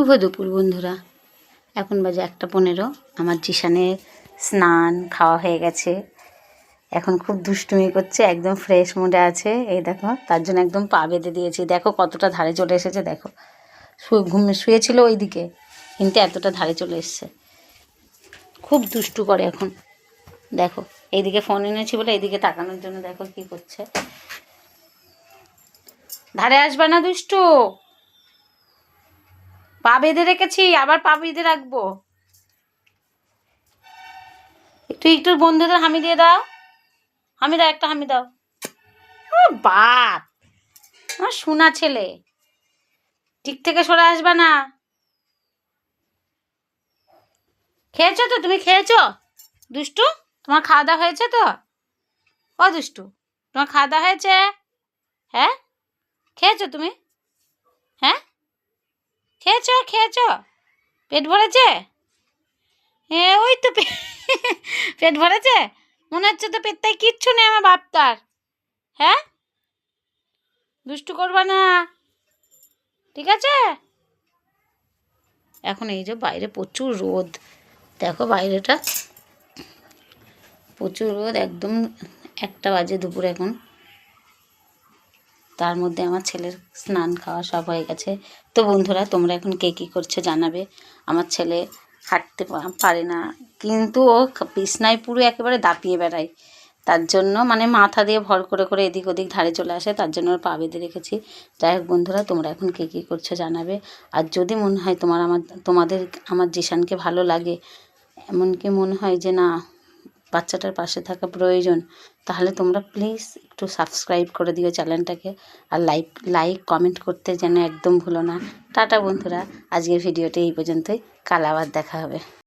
শুভ দুপুর, বন্ধুরা। এখন বাজে একটা পনেরো। আমার জিশানের স্নান খাওয়া হয়ে গেছে। এখন খুব দুষ্টুমি করছে, একদম ফ্রেশ মুডে আছে। এই দেখো, তার জন্য একদম পা বেঁধে দিয়েছি। দেখো কতটা ধারে চলে এসেছে, দেখো। শুয়ে ঘুমে, শুয়েছিল ওইদিকে, কিন্তু এতটা ধারে চলে এসছে। খুব দুষ্টু করে এখন। দেখো, এইদিকে ফোন এনেছি বলে এইদিকে তাকানোর জন্য দেখো কি করছে। ধারে আসবে না দুষ্টু? পা বেঁধে রেখেছি, আবার পা বেঁধে রাখব। একটু একটু বন্ধুদের হামি দিয়ে দাও। হামি দাও একটা হামি দাও। বাপ! আমার শোনা ছেলে। ঠিক থেকে সরে আসবে না। খেয়েছো তো? তুমি খেয়েছো? দুষ্টু, তোমার খাওয়া দাওয়া হয়েছে তো? ও দুষ্টু, তোমার খাওয়া দাওয়া হয়েছে? হ্যাঁ? খেয়েছো তুমি? হ্যাঁ? খেয়েছো খেয়েছো? পেট ভরেছে? হ্যাঁ ওই তো পেট ভরেছে? মনে হচ্ছে তো পেটটায় কিচ্ছু নেই আমার বাপটার। হ্যাঁ? দুষ্টু করবা না। ঠিক আছে? এখন এই যে বাইরে প্রচুর রোদ। দেখো বাইরেটা। প্রচুর রোদ, একদম একটা বাজে দুপুর এখন। তার মধ্যে আমার ছেলের স্নান খাওয়া সব হয়ে গেছে। তো বন্ধুরা, তোমরা এখন কে কী করছ জানাবে। আমার ছেলে হাঁটতে পারে না, কিন্তু ও বিছনায় পুরো একেবারে দাপিয়ে বেড়ায়। তার জন্য মানে মাথা দিয়ে ভর করে করে এদিক ওদিক ধারে চলে আসে, তার জন্য ওর পা বেঁধে রেখেছি। যাই হোক বন্ধুরা, তোমরা এখন কে কী করছ জানাবে। আর যদি মনে হয় তোমার আমার তোমাদের আমার জিশানকে ভালো লাগে, এমনকি মনে হয় যে না বাচ্চাটার পাশে থাকা প্রয়োজন, তাহলে তোমরা প্লিজ একটু সাবস্ক্রাইব করে দিও চ্যানেলটাকে আর লাইক লাইক কমেন্ট করতে যেন একদম ভুলো না। টাটা বন্ধুরা, আজকের ভিডিওটি এই পর্যন্তই। কাল আবার দেখা হবে।